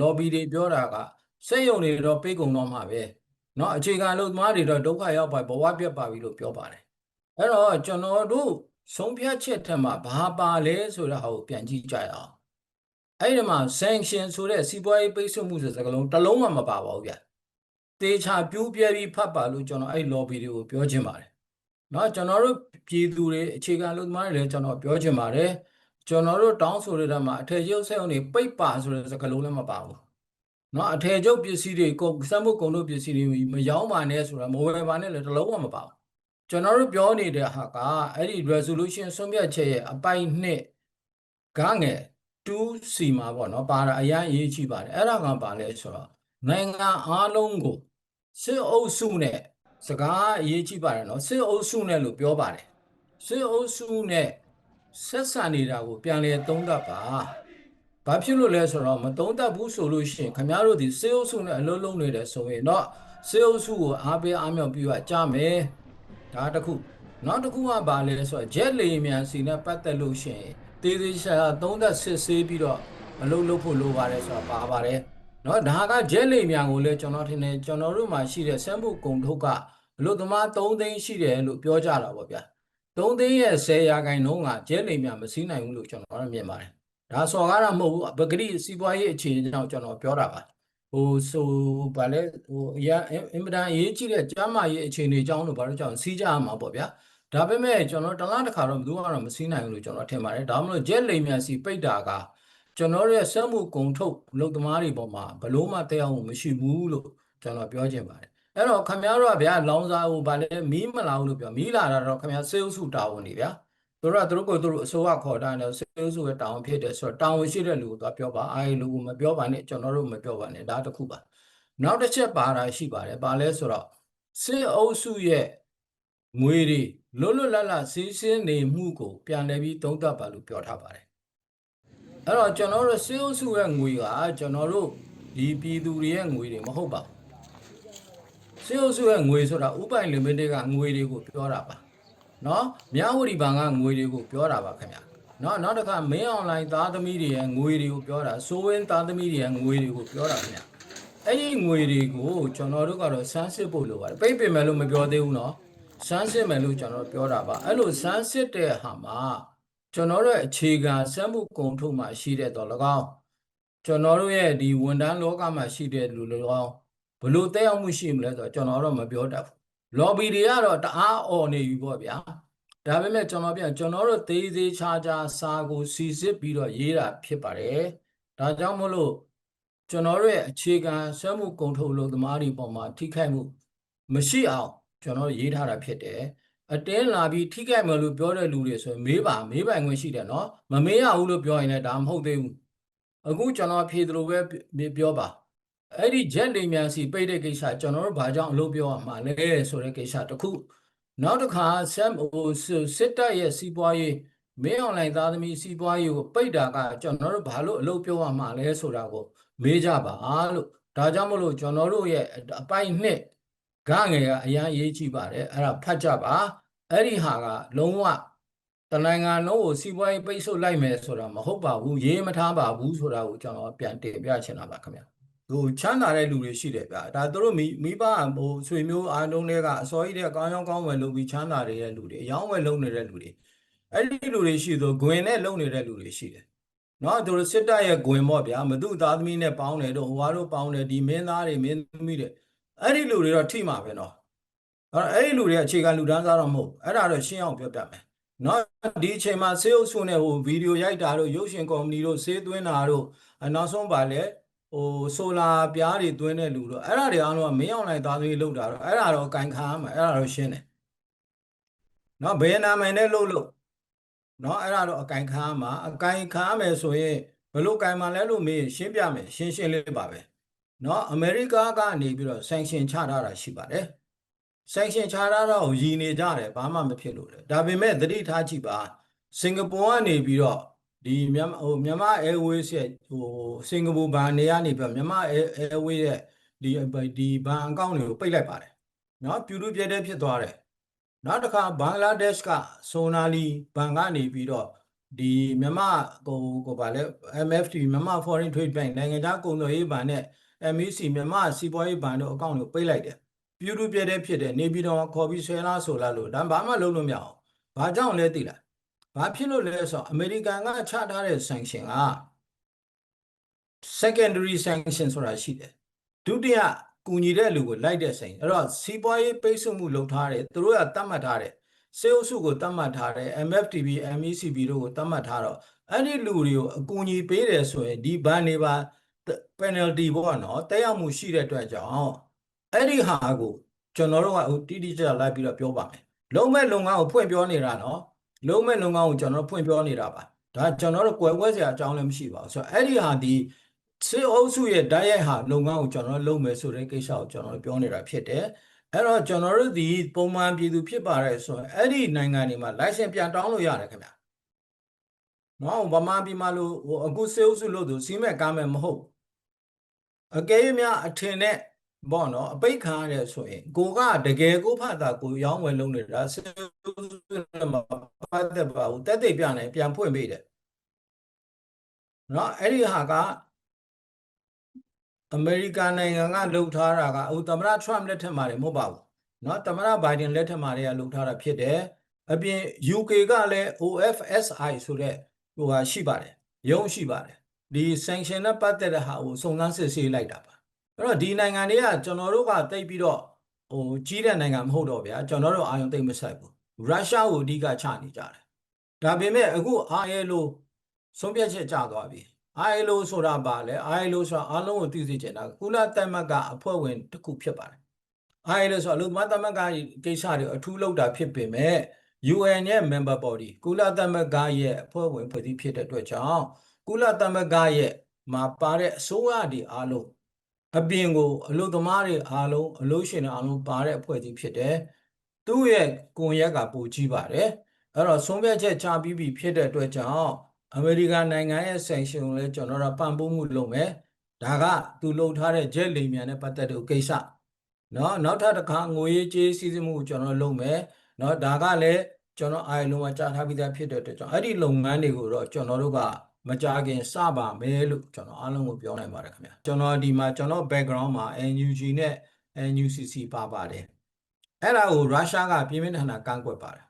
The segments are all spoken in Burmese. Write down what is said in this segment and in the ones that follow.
လော်ဘီတွေပြောတာကစက်ရုံတွေတော့ပိတ်ကုန်တော့မှာပဲเนาะအခြေခံအလုပ်သမားတွေတော့ဒုက္ခရောက်ပါဘဝပြတ်ပါပြီလို့ပြောပါတယ်အဲ့တော့ကျွန်တော်တို့ဆုံးဖြတ်ချက်ထက်မှာဘာပါလဲဆိုတာဟာကိုပြန်ကြည့်ကြရအောင်အဲ့ဒီမှာ sanction ဆိုတဲ့စီးပွားရေးပိတ်ဆို့မှုဆိုတဲ့စကားလုံးတစ်လုံးမှမပါပါဘူးဗျတေချာပြူးပြဲပြီးဖတ်ပါလို့ကျွန်တော်အဲ့ lobby တွေကိုပြောချင်ပါတယ်เนาะကျွန်တော်တို့ပြည်သူတွေအခြေခံအလုပ်သမားတွေလည်းကျွန်တော်ပြောချင်ပါတယ် ကျွန်တော်တို့တောင်းဆိုရတဲ့မှာအထည်ချုပ်စက်ရုံတွေပိတ်ပါဆိုတဲ့စကားလုံးလည်းမပါဘူးနော်အထည်ချုပ်ပစ္စည်းတွေကုန်စက်မှုကုန်တို့ပစ္စည်းတွေမရောင်းပါနဲ့ဆိုတာမဝယ်ပါနဲ့လည်းတစ်လုံးမှမပါဘူးကျွန်တော်တို့ပြောနေတဲ့ဟာကအဲ့ဒီ resolution ဆုံးဖြတ်ချက်ရဲ့အပိုင်နှစ်ကငယ် 2C မှာပေါ့နော်ပါတာအရင်အရေးကြီးပါတယ်အဲ့ဒါကပါလဲဆိုတော့နိုင်ငံအားလုံးကိုစစ်အုပ်စုနဲ့စကားအရေးကြီးပါတယ်နော်စစ်အုပ်စုနဲ့လို့ပြောပါတယ်စစ်အုပ်စုနဲ့ ဆက်ဆံနေတာကိုပြန်လည်သုံးသပ်ပါ ဘာဖြစ်လို့လဲဆိုတော့မတုံးတက်ဘူးဆိုလို့ရှိရင်ခင်ဗျားတို့ဒီစေအုပ်စုနဲ့အလုံးလုံးနေတယ်ဆိုရင်တော့စေအုပ်စုကိုအားပေးအားမြောက်ပြီးတော့ကြားမယ်ဒါတစ်ခုနောက်တစ်ခုကဘာလဲဆိုတော့ဂျက်လေမြန်စီနဲ့ပတ်သက်လို့ရှိရင်တေးသေးချာသုံးသက်စစ်ဆေးပြီးတော့အလုံးလုံးဖို့လိုပါတယ်ဆိုတာပါပါတယ်เนาะဒါကဂျက်လေမြန်ကိုလည်းကျွန်တော်ထင်တယ်ကျွန်တော်တို့မှာရှိတဲ့စက်မှုကုန်ထုတ်ကအလို့သမား3သိန်းရှိတယ်လို့ပြောကြတာပေါ့ဗျာ 3သိန်းရဲ့10ရာခိုင်နှုန်းကဂျက်လေမြန်မစည်းနိုင်ဘူးလို့ကျွန်တော်တို့မြင်ပါတယ်ဒါစော်ကားတာမဟုတ်ဘူးပဂရိစီးပွားရေးအခြေအနေကြောင့်ကျွန်တော်ပြောတာပါဟိုဆိုဗာလဲဟိုအရာအင်မတန်အရေးကြီးတဲ့ကျမ်းမာရေးအခြေအနေကြောင့်လို့ဘာလို့ကြောင့်စီးကြရမှာပေါ့ဗျာဒါပေမဲ့ကျွန်တော်တလားတစ်ခါတော့ဘယ်သူမှတော့မစီးနိုင်ဘူးလို့ကျွန်တော်ထင်ပါတယ်ဒါမှမဟုတ်ဂျက်လိမ်မြန်စီပိတ်တာကကျွန်တော်ရဲ့စက်မှုကုံထုတ်လုပ်သမားတွေပေါ်မှာဘလို့မှတရားမှုမရှိဘူးလို့ကျွန်တော်ပြောချင်ပါတယ် အဲ့တော့ခမများတို့ကဗျာလောင်စာဟိုဗာလဲမီးမလာဘူးလို့ပြောမီးလာတာတော့ခမများစေုပ်စုတာဝန်နေဗျာသူတို့ကသူတို့ကိုသူတို့အစိုးရခေါ်တာနဲ့စေအုပ်စုရဲ့တာဝန်ဖြစ်တယ်ဆိုတော့တာဝန်ရှိတဲ့လူကိုသွားပြောပါအားလူကိုမပြောပါနဲ့ကျွန်တော်တို့မပြောပါနဲ့ဒါတစ်ခုပါနောက်တစ်ချက်ပါတာရှိပါတယ်ပါလဲဆိုတော့စေအုပ်စုရဲ့ငွေတွေလွတ်လွတ်လပ်လပ်စီးစင်းနေမှုကို ပြန်လည်ပြီးသုံးသပ်ပါလို့ပြောထားပါတယ်အဲ့တော့ကျွန်တော်တို့စေအုပ်စုရဲ့ငွေကကျွန်တော်တို့ဒီပြည်သူတွေရဲ့ငွေတွေမဟုတ်ပါဘူး စေအုပ်စုရဲ့ငွေဆိုတာဥပိုင်လီမိတက်ကငွေတွေကိုပြောတာပါနော်မြဝတီဘဏ်ကငွေတွေကိုပြောတာပါခင်ဗျာနော်နောက်တစ်ခါမင်းအွန်လိုင်းသားသမီးတွေရဲ့ငွေတွေကိုပြောတာစိုးဝင်းသားသမီးတွေရဲ့ငွေတွေကိုပြောတာခင်ဗျာအဲ့ဒီငွေတွေကိုကျွန်တော်တို့ကတော့စမ်းစစ်ဖို့လိုပါတယ်ပိတ်ပင်မယ်လို့မပြောသေးဘူးနော်စမ်းစစ်မယ်လို့ကျွန်တော်ပြောတာပါအဲ့လိုစမ်းစစ်တဲ့ဟာမှာကျွန်တော်တို့အခြေခံစက်မှုကုန်ထုတ်မှာရှိတဲ့တော်၎င်းကျွန်တော်တို့ရဲ့ဒီဝန်ထမ်းလောကမှာရှိတဲ့လူ၎င်း ဘလို့တက်ရောက်မှုရှိမလဲဆိုတော့ကျွန်တော်တော့မပြောတတ်ဘူး lobby တွေကတော့တအားអော်နေပြီပေါ့ဗျာဒါပေမဲ့ကျွန်တော်ပြန်ကျွန်တော်တို့သေးသေးချာချာစာကိုစီစစ်ပြီးတော့ရေးတာဖြစ်ပါတယ်ဒါကြောင့်မို့လို့ကျွန်တော်တို့ရဲ့အခြေခံဆွဲမှုကုန်ထုတ်လို့သမားတွေပေါ်မှာထိခိုက်မှုမရှိအောင်ကျွန်တော်ရေးထားတာဖြစ်တယ်အတင်းလာပြီးထိခိုက်မယ်လို့ပြောတဲ့လူတွေဆိုရင်မေးပါမေးပိုင်ခွင့်ရှိတယ်နော်မမေးရဘူးလို့ပြောရင်လည်းဒါမဟုတ်သေးဘူးအခုကျွန်တော်ဖြေသလိုပဲပြောပါ အဲ့ဒီဂျက်လိမ်မြန်စီပိတ်တဲ့ကိစ္စကျွန်တော်တို့ဘာကြောင့်အလုပ်ပြောရမှာလဲဆိုတဲ့ကိစ္စတစ်ခုနောက်တစ်ခါဆမ်ဟိုစစ်တပ်ရဲ့စီးပွားရေးမင်းအွန်လိုင်းသားသမီးစီးပွားရေးကိုပိတ်တာကကျွန်တော်တို့ဘာလို့အလုပ်ပြောရမှာလဲဆိုတာကိုမေးကြပါလို့ဒါကြောင့်မလို့ကျွန်တော်တို့ရဲ့အပိုင်နှစ်ဂငယ်ကအရန်ရေးကြည့်ပါတယ်အဲ့ဒါဖတ်ကြပါအဲ့ဒီဟာကလုံးဝတနိုင်ငံလုံးကိုစီးပွားရေးပိတ်ဆို့လိုက်မယ်ဆိုတာမဟုတ်ပါဘူးရေးမထားပါဘူးဆိုတာကိုကျွန်တော်ပြန်တင်ပြချင်တာပါခင်ဗျာ ဟိုချမ်းသာတဲ့လူတွေရှိတယ်ဗျာဒါသူတို့မိမိဘဟိုဆွေမျိုးအားလုံးတွေကအစောကြီးတဲ့ကောင်းကောင်းကောင်းဝယ်လုပ်ပြီးချမ်းသာနေတဲ့လူတွေအယောင်းဝယ်လုပ်နေတဲ့လူတွေအဲ့ဒီလူတွေရှိသောဂွင်နဲ့လုပ်နေတဲ့လူတွေရှိတယ်နော်သူတို့စစ်တပ်ရဲ့ဂွင်ပေါ့ဗျာမသူသားသမီးနဲ့ပေါင်းတယ်တို့ဟိုဟာတို့ပေါင်းတယ်ဒီမင်းသားတွေမင်းသမီးတွေအဲ့ဒီလူတွေတော့ထိမှာပဲနော်အဲ့အဲ့ဒီလူတွေအခြေခံလူတန်းစားတော့မဟုတ်အဲ့ဒါတော့ရှင်းအောင်ပြောပြမယ်နော်ဒီအချိန်မှာစေးအုပ်စုနဲ့ဟိုဗီဒီယိုရိုက်တာတို့ရုပ်ရှင်ကော်မတီတို့စေးသွင်းတာတို့အနောက်ဆုံးပါလဲ ဟိုဆိုလာပြားတွေသွင်းတဲ့လူတော့အဲ့ဒါတွေအားလုံးကမင်းအောင်လိုက်သားသမီးလောက်တာတော့အဲ့ဒါတော့အကင်ခံရမှာအဲ့ဒါတော့ရှင်းတယ်နော်ဘယ်နာမည်နဲ့လို့လို့နော်အဲ့ဒါတော့အကင်ခံရမှာအကင်ခံရမယ်ဆိုရင်ဘယ်လိုကင်မှလဲလို့မေးရှင်းပြမယ်ရှင်းရှင်းလေးပါပဲနော်အမေရိကကနေပြီးတော့ sanction ချထားတာရှိပါတယ် sanction ချထားတာကိုရည်နေကြတယ်ဘာမှမဖြစ်လို့လေဒါပေမဲ့သတိထားကြည့်ပါစင်ကာပူကနေပြီးတော့ ဒီမြန်မာဟိုမြန်မာ Airways ရဲ့ဟိုစင်ကာပူဘဏ်နေရာနေပြမြန်မာ Airways ရဲ့ဒီဒီဘဏ်အကောင့်တွေကိုပိတ်လိုက်ပါတယ်နော်ပြူလူပြဲတဲ့ဖြစ်သွားတယ်နောက်တစ်ခါဘင်္ဂလားဒေ့ရှ်ကဆိုနာလီဘဏ်ကနေပြီးတော့ဒီမြန်မာဟိုကိုပါလဲ MFT မြန်မာ Foreign Trade Bank နိုင်ငံခြားကုန်သွယ်ရေးဘဏ်နဲ့ MEC မြန်မာစီးပွားရေးဘဏ်တို့အကောင့်တွေကိုပိတ်လိုက်တယ်ပြူလူပြဲတဲ့ဖြစ်တယ်နေပြည်တော်ခေါ်ပြီးဆွဲလားဆိုလားလို့ဒါဘာမှလုပ်လို့မရအောင်ဘာကြောင့်လဲသိလား ဘာဖြစ်လို့လဲဆိုတော့အမေရိကန်ကချထားတဲ့ sanction က secondary sanction ဆိုတာရှိတယ်ဒုတိယကူညီတဲ့လူကိုလိုက်တဲ့ဆိုင်အဲ့တော့စီးပွားရေးပိတ်ဆို့မှုလုပ်ထားတယ်သူတို့ကတတ်မှတ်ထားတယ်စေအုပ်စုကိုတတ်မှတ်ထားတယ် MFTB MECB တို့ကိုတတ်မှတ်ထားတော့အဲ့ဒီလူတွေကိုအကူအညီပေးတယ်ဆိုရင်ဒီဘန်နေပါ penalty ပေါ့နော်တက်ရောက်မှုရှိတဲ့အတွက်ကြောင့်အဲ့ဒီဟာကိုကျွန်တော်တို့ကဟိုတိတိကျကျလိုက်ပြီးတော့ပြောပါမယ်လုံးမဲ့လုပ်ငန်းကိုဖွင့်ပြောနေတာနော် လုံးမဲ့လုပ်ငန်းကိုကျွန်တော်တို့ဖွင့်ပြောနေတာပါဒါကျွန်တော်တို့ကွယ်ကွဲစရာအကြောင်းလည်းမရှိပါဘူးဆိုတော့အဲ့ဒီဟာဒီစေအုပ်စုရဲ့ဓာတ်ရိုက်ဟာလုပ်ငန်းကိုကျွန်တော်တို့လုပ်မယ်ဆိုတဲ့ကိစ္စကိုကျွန်တော်တို့ပြောနေတာဖြစ်တယ်အဲ့တော့ကျွန်တော်တို့ဒီပုံမှန်ပြည်သူဖြစ်ပါတယ်ဆိုရင်အဲ့ဒီနိုင်ငံတွေမှာ license ပြန်တောင်းလို့ရတယ်ခင်ဗျာနော်ဗမာပြည်မှာလို့ဟိုအခုစေအုပ်စုလို့သူစီးမဲ့ကားမဲ့မဟုတ်အကယ်၍များအထင်နဲ့ပေါ့နော်အပိတ်ခံရတယ်ဆိုရင်ကိုကတကယ်ကိုဖတ်တာကိုရောင်းဝယ်လုပ်နေတာစေမ ပတ်သက်ပါဘူးတက်တဲ့ပြနိုင်ပြန်ဖွင့်ပေးတယ်နော်အဲ့ဒီဟာကအမေရိကန်နိုင်ငံကလှုပ်ထားတာကအခုသမ္မတထရမ့်လက်ထက်မှာလည်းမဟုတ်ပါဘူးနော်သမ္မတဘိုင်ဒန်လက်ထက်မှာလည်းလှုပ်ထားတာဖြစ်တယ်အပြင် UK ကလည်း OFSI ဆိုတဲ့ဟိုဟာရှိပါတယ်ရုံးရှိပါတယ်ဒီ sanction နဲ့ပတ်သက်တဲ့ဟာကိုစုံစမ်းစစ်ဆေးလိုက်တာပါအဲ့တော့ဒီနိုင်ငံတွေကကျွန်တော်တို့ကတိတ်ပြီးတော့ဟိုကြီးတဲ့နိုင်ငံမဟုတ်တော့ဗျာကျွန်တော်တို့အာရုံသိမ့်မဆိုင်ဘူး ရုရှားကိုအဓိကချနေကြတယ်ဒါပေမဲ့အခု ILO ဆုံးဖြတ်ချက်ကျသွားပြီ ILO ဆိုတာပါလေ ILO ဆိုတာအားလုံးကိုသိစေချင်တာကုလသမဂ္ဂအဖွဲ့ဝင်တစ်ခုဖြစ်ပါတယ် ILO ဆိုအလို့သမသမဂ္ဂကိစ္စတွေအထူးလောက်တာဖြစ်ပေမဲ့ UN ရဲ့ member body ကုလသမဂ္ဂရဲ့အဖွဲ့ဝင်ဖွဲ့စည်းဖြစ်တဲ့အတွက်ကြောင့်ကုလသမဂ္ဂရဲ့မှာပါတဲ့အစိုးရတွေအားလုံးအပြင်ကိုအလို့သမားတွေအားလုံးအလို့ရှင်တွေအားလုံးပါတဲ့အဖွဲ့အစည်းဖြစ်တယ် သူ့ရဲ့ကွန်ရက်ကပိုကြီးပါတယ်အဲ့တော့ဆုံးဖြတ်ချက်ချပြီးပြီဖြစ်တဲ့အတွက်ကြောင့်အမေရိကန်နိုင်ငံရဲ့ sanction ကိုလည်းကျွန်တော်တို့ပံ့ပိုးမှုလုပ်မယ်ဒါကသူလှုပ်ထားတဲ့ jet လိမ်မြန်နဲ့ပတ်သက်တဲ့ကိစ္စနော်နောက်ထပ်တစ်ခါငွေရေးကြေးစီးစစ်မှုကိုကျွန်တော်လုပ်မယ်နော်ဒါကလည်းကျွန်တော်အိုင်လုံးမှာကြားထားပြီးသားဖြစ်တဲ့အတွက်ကြောင့်အဲ့ဒီလုပ်ငန်းတွေကိုတော့ကျွန်တော်တို့ကမကြခင်စပါမယ်လို့ကျွန်တော်အားလုံးကိုပြောနိုင်ပါတယ်ခင်ဗျာကျွန်တော်ဒီမှာကျွန်တော် background မှာ NUG နဲ့ NUCC ပါပါတယ် အဲ့ဒါကိုရုရှားကပြင်းပြင်းထန်ထန်ကန့်ကွက်ပါတယ်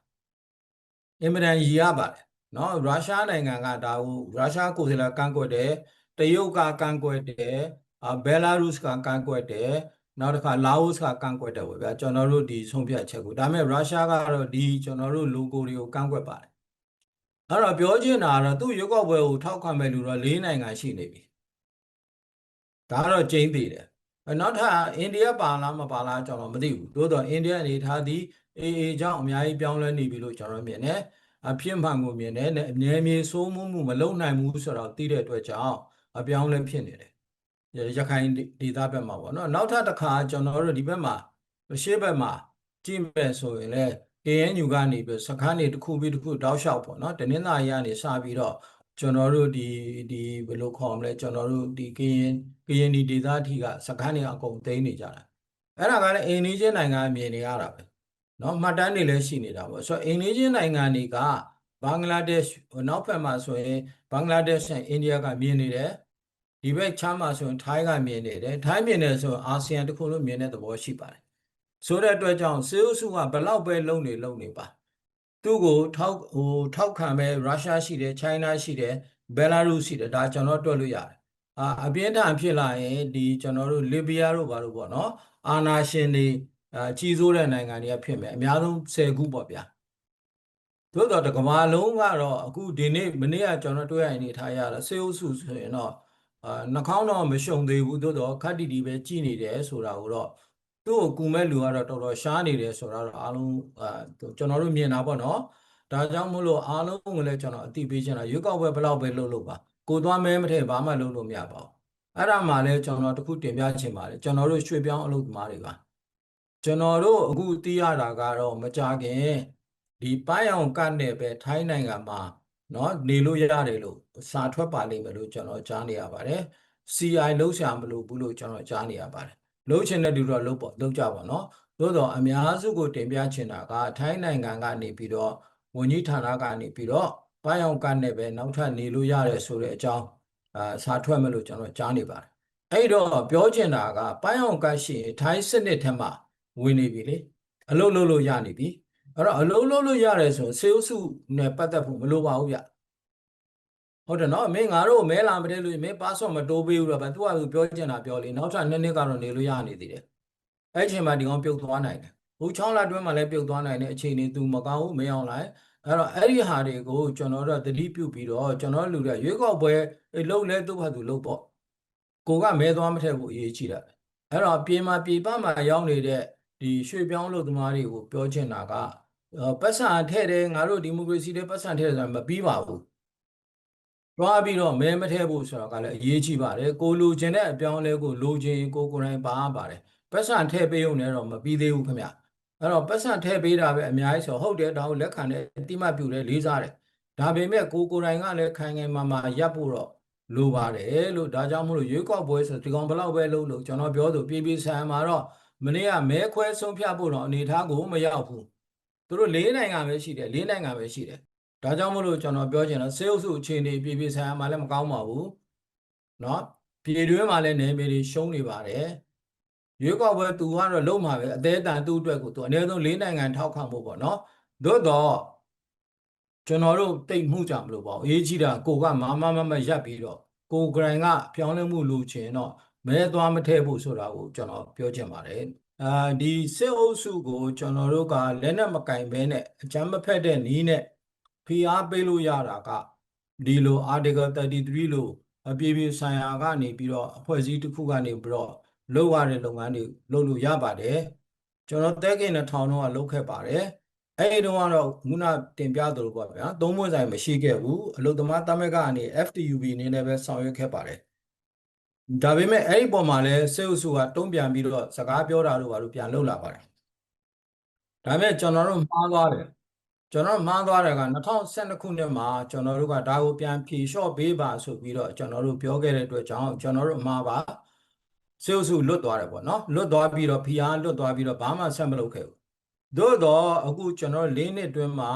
အင်မတန်ရည်ရပါတယ်နော်ရုရှားနိုင်ငံကဒါကိုရုရှားကိုယ်စားလှယ်ကန့်ကွက်တယ်တရုတ်ကကန့်ကွက်တယ်အာဘယ်လာရုစ်ကကန့်ကွက်တယ်နောက်တစ်ခါလာအိုကကန့်ကွက်တယ်ပေါ့ဗျာကျွန်တော်တို့ဒီဆုံးဖြတ်ချက်ကိုဒါပေမဲ့ရုရှားကတော့ဒီကျွန်တော်တို့ logo တွေကိုကန့်ကွက်ပါတယ်အဲ့တော့ပြောချင်တာကတော့သူ့ရုပ်ောက်ပွဲကိုထောက်ခံမဲ့လူတော့၄နိုင်ငံရှိနေပြီဒါကတော့ကျင်းသေးတယ် နောက်ထပ်အိန္ဒိယပါလားမပါလားကျွန်တော်မသိဘူးသို့တော့အိန္ဒိယအနေထားသည်အေးအေးကြောင့်အများကြီးပြောင်းလဲနေပြီလို့ကျွန်တော်မြင်တယ်အဖြစ်မှန်ကိုမြင်တယ်အမြဲမြေစိုးမှုမှုမလုံနိုင်ဘူးဆိုတော့သိတဲ့အတွက်ကြောင့်အပြောင်းလဲဖြစ်နေတယ်ရခိုင်ဒေသဘက်မှာပေါ့နော်နောက်ထပ်တစ်ခါကျွန်တော်တို့ဒီဘက်မှာရှေ့ဘက်မှာကြည့်မဲ့ဆိုရင်လည်း KNU ကနေပြီးစခန်းတွေတစ်ခုပြီးတစ်ခုတောက်လျှောက်ပေါ့နော်တနင်္သာရီကနေစပြီးတော့ ကျွန်တော်တို့ဒီဒီဘယ်လိုခေါ်မလဲကျွန်တော်တို့ဒီကရင်ကရင်ဒီဒေသအထိကစခန်းတွေအကုန်သိမ်းနေကြတာအဲ့ဒါကလည်းအိန္ဒိယနိုင်ငံအမြင်နေရတာပဲနော်မှတ်တမ်းတွေလည်းရှိနေတာပေါ့ဆိုတော့အိန္ဒိယနိုင်ငံတွေကဘင်္ဂလားဒေ့ရှ်နောက်ဘက်မှာဆိုရင်ဘင်္ဂလားဒေ့ရှ်နဲ့အိန္ဒိယကမြင်နေတယ်ဒီဘက်ချမ်းမှာဆိုရင်ထိုင်းကမြင်နေတယ်ထိုင်းမြင်နေဆိုရင်အာဆီယံတစ်ခုလုံးမြင်တဲ့သဘောရှိပါတယ်ဆိုတဲ့အတွက်ကြောင့်စေအုပ်စုကဘလောက်ပဲလုံနေလုံနေပါ သူ့ကိုထောက်ဟိုထောက်ခံမဲ့ရုရှားရှိတယ်ချိုင်းနာရှိတယ်ဘယ်လာရုစ်ရှိတယ်ဒါကျွန်တော်တွက်လို့ရတယ်အာအပြင်းထန်ဖြစ်လာရင်ဒီကျွန်တော်တို့လစ်ဘီယာတို့ဘာလို့ပေါ့နော်အာနာရှင်တွေအာကြီးစိုးတဲ့နိုင်ငံတွေကဖြစ်မယ်အများဆုံး10ခုပေါ့ဗျာသို့တော့တကမာလုံးကတော့အခုဒီနေ့မနေ့ကကျွန်တော်တွေ့ရနေထားရတာစေအုပ်စုဆိုရင်တော့အာနှာခေါင်းတော့မရှုံသေးဘူးသို့တော့ခက်တီတီပဲကြည်နေတယ်ဆိုတာကိုတော့ သူ့ကိုကူမဲ့လူကတော့တော်တော်ရှားနေတယ်ဆိုတာတော့အားလုံးအာကျွန်တော်တို့မြင်တာပေါ့နော်ဒါကြောင့်မို့လို့အားလုံးကိုလည်းကျွန်တော်အသိပေးချင်တာရွေးကောက်ပွဲဘယ်လောက်ပဲလုပ်လို့ပါကိုသွားမဲမထည့်ဘာမှလုပ်လို့မရပါဘူးအဲ့ဒါမှလည်းကျွန်တော်တခုတင်ပြချင်ပါတယ်ကျွန်တော်တို့ရွှေပြောင်းအလုပ်သမားတွေပါကျွန်တော်တို့အခုသိရတာကတော့မကြခင်ဒီပိုင်းအောင်ကတ်နဲ့ပဲထိုင်းနိုင်ငံမှာเนาะနေလို့ရတယ်လို့စာထွက်ပါလိမ့်မယ်လို့ကျွန်တော်ကြားနေရပါတယ် CI လုံးရှာမလို့ဘူးလို့ကျွန်တော်ကြားနေရပါတယ် လှုပ်ချင်တဲ့သူတော့လှုပ်ပေါ့လှုပ်ကြပါနော်သို့တော့အများစုကိုတင်ပြချင်တာကထိုင်းနိုင်ငံကနေပြီးတော့ဝန်ကြီးဌာနကနေပြီးတော့ပန်းရောင်ကနဲ့ပဲနောက်ထပ်နေလို့ရတယ်ဆိုတဲ့အကြောင်းအာစာထွက်မယ်လို့ကျွန်တော်ကြားနေပါတယ်အဲ့တော့ပြောချင်တာကပန်းရောင်ကရှိရင်ထိုင်းစနစ်ထက်မှဝင်နေပြီလေအလုပ်လုပ်လို့ရနေပြီအဲ့တော့အလုပ်လုပ်လို့ရတယ်ဆိုစေအုပ်စုနဲ့ပတ်သက်ဖို့မလိုပါဘူးဗျ ဟုတ်တယ်နော်မင်းငါတို့မဲလာမတဲ့လို့မင်း password မတိုးပေးဘူးတော့ဗျသူကသူပြောချင်တာပြောလေနောက်ထပ်နှစ်နှစ်ကတော့နေလို့ရနေသေးတယ်အဲ့အချိန်မှာဒီကောင်ပြုတ်သွားနိုင်တယ်ဟို6လအတွင်းမှာလည်းပြုတ်သွားနိုင်တဲ့အခြေအနေသူမကောင်းဘူးမင်းအောင်လိုက်အဲ့တော့အဲ့ဒီဟာတွေကိုကျွန်တော်တို့သတိပြုပြီးတော့ကျွန်တော်တို့လူတွေရွေးကောက်ပွဲလှုပ်လဲသူ့ဘာသူလှုပ်ပေါ့ကိုကမဲသွားမထည့်ဘူးအရေးကြီးတာအဲ့တော့ပြေမှာပြေပမှာရောက်နေတဲ့ဒီရွှေပြောင်းလို့သမားတွေကိုပြောချင်တာကပတ်စံထည့်တယ်ငါတို့ဒီမိုကရေစီတွေပတ်စံထည့်တယ်ဆိုတာမပြီးပါဘူး တွားပြီးတော့မဲမထည့်ဖို့ဆိုတာကလည်းအရေးကြီးပါတယ်ကိုလူချင်တဲ့အပြောင်းအလဲကိုလိုချင်ကိုကိုယ်တိုင်ပါပါတယ်ပတ်စံထည့်ပေးုံနဲ့တော့မပြီးသေးဘူးခင်ဗျအဲ့တော့ပတ်စံထည့်ပေးတာပဲအများကြီးဆိုဟုတ်တယ်ဒါကိုလက်ခံတယ်အတိမတ်ပြုတယ်လေးစားတယ်ဒါပေမဲ့ကိုကိုယ်တိုင်ကလည်းခိုင်ခိုင်မာမာရပ်ဖို့တော့လိုပါတယ်လို့ဒါကြောင့်မို့လို့ရွေးကောက်ပွဲဆိုဒီကောင်ဘလောက်ပဲလုပ်လို့ကျွန်တော်ပြောသူပြည်ပြည်ဆိုင်မှာတော့မနေ့ကမဲခွဲဆုံးဖြတ်ဖို့တော့အနေထားကိုမရောက်ဘူးသူတို့၄နိုင်ငံပဲရှိတယ်၄နိုင်ငံပဲရှိတယ် ဒါကြောင့်မို့လို့ကျွန်တော်ပြောချင်တော့စေအုပ်စုအခြေအနေပြည်ပြည်ဆိုင်မှာလည်းမကောင်းပါဘူးเนาะပြည်တွင်းမှာလည်းနေပြည်တော်ရှုံးနေပါတယ်ရွေးကောက်ပွဲသူကတော့လုံးမှာပဲအသေးအတန်သူ့အတွက်ကိုသူအနည်းဆုံး၄နိုင်ငံထောက်ခံဖို့ပေါ့เนาะသို့တော့ကျွန်တော်တို့တိတ်မှုကြမလို့ပေါ့အရေးကြီးတာကိုကမမမမရပ်ပြီးတော့ကိုဂရိုင်ကပြောင်းလဲမှုလူချင်းတော့မဲသွားမထည့်ဖို့ဆိုတာကိုကျွန်တော်ပြောချင်ပါတယ်အာဒီစစ်အုပ်စုကိုကျွန်တော်တို့ကလက်နဲ့မကင်ဘဲနဲ့အကြမ်းမဖက်တဲ့နီးနဲ့ ဖိအားပေးလို့ရတာကဒီလို article 33လို့အပြည့်ပြည့်ဆိုင်ရာကနေပြီးတော့အဖွဲ့အစည်းတစ်ခုကနေပြီးတော့လုပ်ရတဲ့လုပ်ငန်းတွေလုပ်လို့ရပါတယ်ကျွန်တော်တက်ကင်နဲ့ထောင်တော့လုပ်ခဲ့ပါတယ်အဲ့ဒီတော့ကတော့ခုနတင်ပြသလိုပေါ့ဗျာသုံးမွေးဆိုင်မရှိခဲ့ဘူးအလုသမားတမက်ကနေ FTUB အနေနဲ့ပဲဆောင်ရွက်ခဲ့ပါတယ်ဒါပေမဲ့အဲ့ဒီပုံမှာလဲစေအုပ်စုကတုံ့ပြန်ပြီးတော့စကားပြောတာတို့ဘာလို့ပြန်လုပ်လာပါတယ်ဒါပေမဲ့ကျွန်တော်တို့မှားသွားတယ် ကျွန်တော်မှားသွားတာက2012ခုနှစ်မှာကျွန်တော်တို့ကဒါကိုပြန်ဖြေလျှော့ပေးပါဆိုပြီးတော့ကျွန်တော်တို့ပြောခဲ့တဲ့အတွက်ကြောင့်ကျွန်တော်တို့အမှားပါစေုပ်စုလွတ်သွားတယ်ပေါ့နော်လွတ်သွားပြီးတော့ဖီအားလွတ်သွားပြီးတော့ဘာမှဆက်မလုပ်ခဲ့ဘူးသို့တော့အခုကျွန်တော်၄နှစ်တွင်းမှာ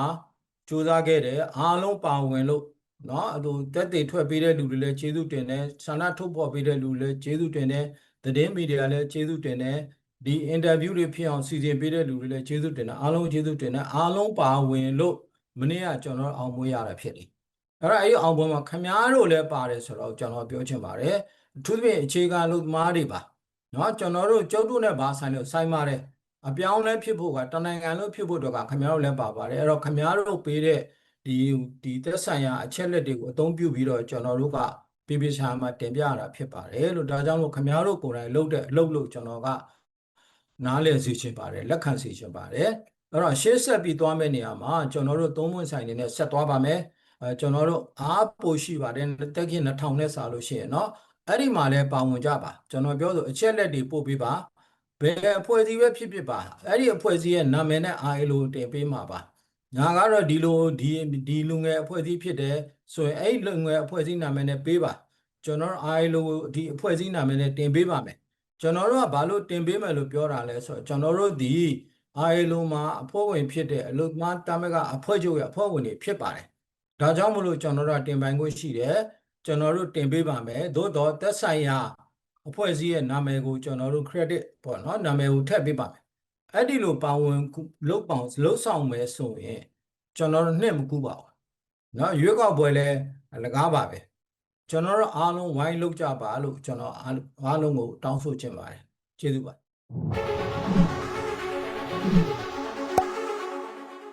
စူးစမ်းခဲ့တယ်အားလုံးပါဝင်လို့နော်အဲလိုတက်တေထွက်ပေးတဲ့လူတွေလည်းကျေးဇူးတင်တယ်ဆန္ဒထုတ်ဖော်ပေးတဲ့လူတွေလည်းကျေးဇူးတင်တယ်သတင်းမီဒီယာလည်းကျေးဇူးတင်တယ် ဒီ interview တွေဖြစ်အောင်စီစဉ်ပေးတဲ့လူတွေလည်းကျေးဇူးတင်တာအားလုံးကျေးဇူးတင်တာအားလုံးပါဝင်လို့မနေ့ကကျွန်တော်အောင်ပွဲရတာဖြစ်တယ်အဲ့ဒါအဲ့ဒီအောင်ပွဲမှာခမားတို့လည်းပါတယ်ဆိုတော့ကျွန်တော်ပြောချင်ပါတယ်အထူးသဖြင့်အခြေခံလူသမားတွေပါနော်ကျွန်တော်တို့ကျုပ်တို့နဲ့ဘာဆိုင်လို့ဆိုင်ပါတယ်အပြောင်းလဲဖြစ်ဖို့ကတနိုင်ငံလို့ဖြစ်ဖို့တော့ကခမားတို့လည်းပါပါတယ်အဲ့တော့ခမားတို့ပေးတဲ့ဒီဒီသက်ဆိုင်ရာအချက်လက်တွေကိုအသုံးပြုပြီးတော့ကျွန်တော်တို့ကပြပြရှာမှာတင်ပြရတာဖြစ်ပါတယ်လို့ဒါကြောင့်လို့ခမားတို့ကိုယ်တိုင်လုပ်တဲ့အလုပ်လို့ကျွန်တော်က နားလည်စေချင်ပါတယ်လက်ခံစေချင်ပါတယ်အဲ့တော့ရှေ့ဆက်ပြီးသွားမယ့်နေရာမှာကျွန်တော်တို့သုံးပွင့်ဆိုင်နေနဲ့ဆက်သွားပါမယ်အဲကျွန်တော်တို့အားပိုရှိပါတယ်တက်ခင်2000နဲ့စာလို့ရှိရင်เนาะအဲ့ဒီမှာလဲပါဝင်ကြပါကျွန်တော်ပြောဆိုအချက်လက်တွေပို့ပေးပါဘယ်အဖွဲ့အစည်းပဲဖြစ်ဖြစ်ပါအဲ့ဒီအဖွဲ့အစည်းရဲ့နာမည်နဲ့ ILO တင်ပေးမှာပါညာကတော့ဒီလိုဒီဒီလူငယ်အဖွဲ့အစည်းဖြစ်တယ်ဆိုရင်အဲ့ဒီလူငယ်အဖွဲ့အစည်းနာမည်နဲ့ပေးပါကျွန်တော် ILO ဒီအဖွဲ့အစည်းနာမည်နဲ့တင်ပေးပါမယ် ကျွန်တော်တို့ကဘာလို့တင်ပေးမယ်လို့ပြောတာလဲဆိုတော့ကျွန်တော်တို့ဒီ ILO မှာအဖွဲ့ဝင်ဖြစ်တဲ့အလုပ်သမားတာမကအဖွဲ့ချုပ်ရဲ့အဖွဲ့ဝင်တွေဖြစ်ပါတယ်ဒါကြောင့်မလို့ကျွန်တော်တို့တင်ပိုင်ခွင့်ရှိတယ်ကျွန်တော်တို့တင်ပေးပါမယ်သို့တော့သက်ဆိုင်ရာအဖွဲ့အစည်းရဲ့နာမည်ကိုကျွန်တော်တို့ credit ပေါ့နော်နာမည်ကိုထည့်ပေးပါမယ်အဲ့ဒီလိုပါဝင်လုတ်ပေါင်းလုတ်ဆောင်မယ်ဆိုရင်ကျွန်တော်တို့နှစ်မကူပါဘူးเนาะရွေးကောက်ပွဲလဲလကားပါပဲ ကျွန်တော်တို့အားလုံးဝိုင်းလုတ်ကြပါလို့ကျွန်တော်အားလုံးကိုတောင်းဆိုချင်ပါတယ်ကျေးဇူးပါ